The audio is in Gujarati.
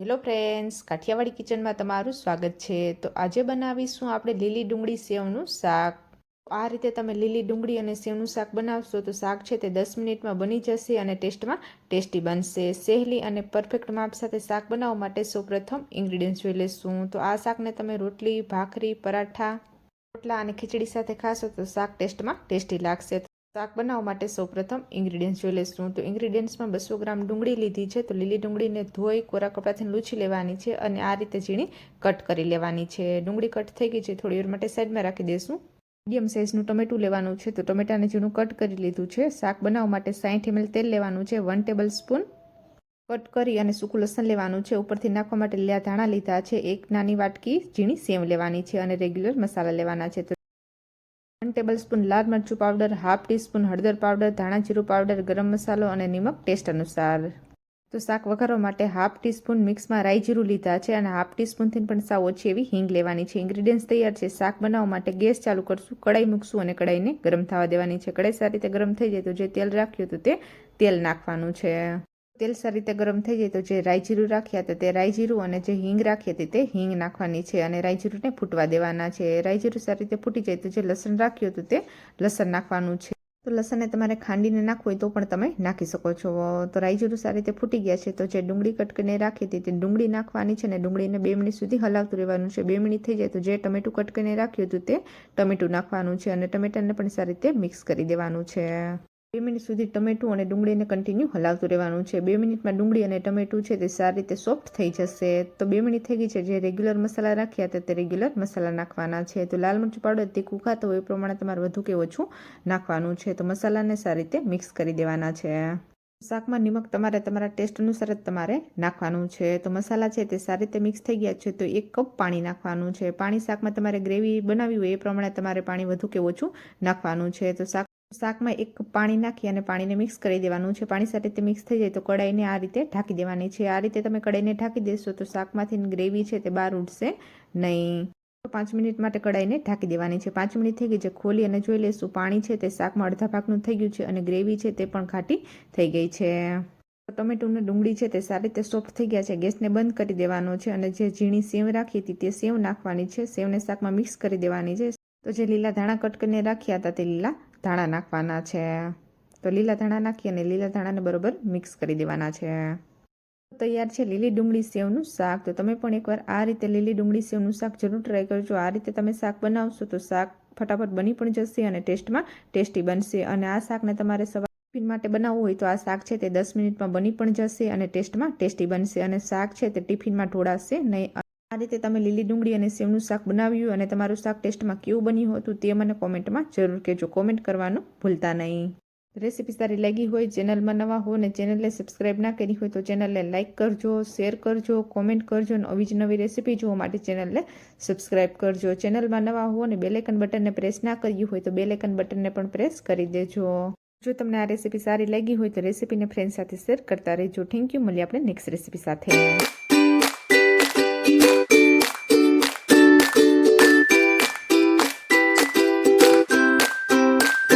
હેલો ફ્રેન્ડ્સ, કાઠિયાવાડી કિચનમાં તમારું સ્વાગત છે. તો આજે બનાવીશું આપણે લીલી ડુંગળી સેવનું શાક. આ રીતે તમે લીલી ડુંગળી અને સેવનું શાક બનાવશો તો શાક છે તે દસ મિનિટમાં બની જશે અને ટેસ્ટમાં ટેસ્ટી બનશે. સહેલી અને પરફેક્ટ માપ સાથે શાક બનાવવા માટે સૌપ્રથમ ઇન્ગ્રીડિયન્ટ્સ જોઈ લઈશું તો આ શાકને તમે રોટલી, ભાખરી, પરાઠા, રોટલા અને ખીચડી સાથે ખાશો તો શાક ટેસ્ટમાં ટેસ્ટી લાગશે. શાક બનાવવા માટે સૌપ્રથમ ઇન્ગ્રીડિયન્ટ્સ જોઈ લઈશું. તો ઇન્ગ્રીડિયન્ટ્સમાં બસો ગ્રામ ડુંગળી લીધી છે. તો લીલી ડુંગળીને ધોઈ કોરા કપડાથી લૂછી લેવાની છે અને આ રીતે ઝીણી કટ કરી લેવાની છે. ડુંગળી કટ થઈ ગઈ છે. થોડી વાર માટે સાઈડમાં રાખી દઈશું. મીડિયમ સાઇઝનું ટમેટું લેવાનું છે. તો ટમેટાને ઝીણું કટ કરી લીધું છે. શાક બનાવવા માટે સાઠ એમએલ તેલ લેવાનું છે. વન ટેબલ સ્પૂન કટ કરી અને સૂકું લસણ લેવાનું છે. ઉપરથી નાખવા માટે લીલા ધાણા લીધા છે. એક નાની વાટકી ઝીણી સેવ લેવાની છે અને રેગ્યુલર મસાલા લેવાના છે. તો ટેબલ સ્પૂન લાલ મરચું પાવડર હાફ ટીસ્પૂન હળદર પાવડર ધાણા જીરું પાવડર ગરમ મસાલો અને નિમક ટેસ્ટ અનુસાર. તો શાક વઘારવા માટે હાફ ટીસ્પૂન મિક્સમાં રાઈ જીરું લીધા છે અને હાફ ટીસ્પૂનથી પણ સાવ ઓછી એવી હિંગ લેવાની છે. ઇન્ગ્રીડિયન્ટ્સ તૈયાર છે. શાક બનાવવા માટે ગેસ ચાલુ કરશું કડાઈ મૂકશું અને કડાઈને ગરમ થવા દેવાની છે. કડાઈ સારી રીતે ગરમ થઈ જાય તો જે તેલ રાખ્યું હતું તે તેલ નાખવાનું છે. તેલ સારી રીતે ગરમ થઈ જાય તો જે રાયજીરું રાખ્યા હતા તે રાઈજીરું અને જે હિંગ રાખી હતી તે હિંગ નાખવાની છે અને રાયજીરુંને ફૂટવા દેવાના છે. રાયજીરું સારી રીતે ફૂટી જાય તો જે લસણ રાખ્યું હતું તે લસણ નાખવાનું છે. તો લસણને તમારે ખાંડીને નાખવું હોય તો પણ તમે નાખી શકો છો. તો રાયજીરું સારી રીતે ફૂટી ગયા છે તો જે ડુંગળી કટકીને રાખી હતી તે ડુંગળી નાખવાની છે અને ડુંગળીને બે મિનિટ સુધી હલાવતું રહેવાનું છે. બે મિનિટ થઈ જાય તો જે ટમેટું કટકીને રાખ્યું હતું તે ટમેટું નાખવાનું છે અને ટમેટાને પણ સારી રીતે મિક્સ કરી દેવાનું છે. બે મિનિટ સુધી ટમેટું અને ડુંગળીને કન્ટિન્યુ હલાવતું રહેવાનું છે. બે મિનિટમાં ડુંગળી અને ટમેટું છે તે સારી રીતે સોફ્ટ થઈ જશે. તો બે મિનિટ થઈ ગઈ છે. જે રેગ્યુલર મસાલા રાખ્યા હતા તે રેગ્યુલર મસાલા નાખવાના છે. તો લાલ મરચું પાવડર તીખું ખાતો હોય એ પ્રમાણે તમારે વધુ કે ઓછું નાખવાનું છે. તો મસાલાને સારી રીતે મિક્સ કરી દેવાના છે. શાકમાં નિમક તમારે તમારા ટેસ્ટ અનુસાર જ તમારે નાખવાનું છે. તો મસાલા છે તે સારી રીતે મિક્સ થઈ ગયા છે. તો એક કપ પાણી નાખવાનું છે. પાણી શાકમાં તમારે ગ્રેવી બનાવી હોય એ પ્રમાણે તમારે પાણી વધુ કે ઓછું નાખવાનું છે. તો શાક શાકમાં એક પાણી નાખી અને પાણીને મિક્સ કરી દેવાનું છે. પાણી સાથે તે મિક્સ થઈ જાય તો કડાઈને આ રીતે ઢાંકી દેવાની છે. આ રીતે તમે કડાઈને ઢાંકી દેશો તો શાકમાંથી ગ્રેવી છે તે બહાર ઉડશે નહીં. પાંચ મિનિટ માટે કડાઈને ઢાંકી દેવાની છે. પાંચ મિનિટ થઈ ગઈ છે. ખોલી અને જોઈ લઈશું પાણી છે તે શાકમાં અડધા ભાગનું થઈ ગયું છે અને ગ્રેવી છે તે પણ ઘાટી થઈ ગઈ છે. ટોમેટોની ડુંગળી છે તે સારી રીતે સોફ્ટ થઈ ગયા છે. ગેસને બંધ કરી દેવાનો છે અને જે ઝીણી સેવ રાખી હતી તે સેવ નાખવાની છે. સેવને શાકમાં મિક્સ કરી દેવાની છે. તો જે લીલા ધાણા કટ કરીને રાખ્યા હતા તે લીલા ધાણા નાખવાના છે. તો લીલા ધાણા નાખી અને લીલા ધાણાને બરોબર મિક્સ કરી દેવાના છે. તૈયાર છે લીલી ડુંગળી સેવનું શાક. તો તમે પણ એકવાર આ રીતે લીલી ડુંગળી સેવનું શાક જરૂર ટ્રાય કરજો. આ રીતે તમે શાક બનાવશો તો શાક ફટાફટ બની પણ જશે અને ટેસ્ટમાં ટેસ્ટી બનશે. અને આ શાકને તમારે સવાર ટિફિન માટે બનાવવું હોય તો આ શાક છે તે દસ મિનિટમાં બની પણ જશે અને ટેસ્ટમાં ટેસ્ટી બનશે. અને શાક છે તે ટિફિનમાં ઢોળાશે નહીં. આ રીતે તમે લીલી ડુંગળી અને સેવનું શાક બનાવ્યું અને તમારું શાક ટેસ્ટમાં કેવું બન્યું હતું તે મને કોમેન્ટમાં જરૂર કહેજો. કોમેન્ટ કરવાનું ભૂલતા નહીં. રેસીપી સારી લાગી હોય, ચેનલમાં નવા હો ને ચેનલને સબસ્ક્રાઇબ ના કરી હોય તો ચેનલને લાઇક કરજો, શેર કરજો, કોમેન્ટ કરજો અને આવી જ નવી રેસીપી જોવા માટે ચેનલને સબસ્ક્રાઇબ કરજો. ચેનલમાં નવા હો અને બેલેકન બટનને પ્રેસ ના કર્યું હોય તો બેલેકન બટનને પણ પ્રેસ કરી દેજો. જો તમને આ રેસીપી સારી લાગી હોય તો રેસીપીને ફ્રેન્ડ સાથે શેર કરતા રહેજો. થેન્ક યુ મળીએ આપણે નેક્સ્ટ રેસીપી સાથે.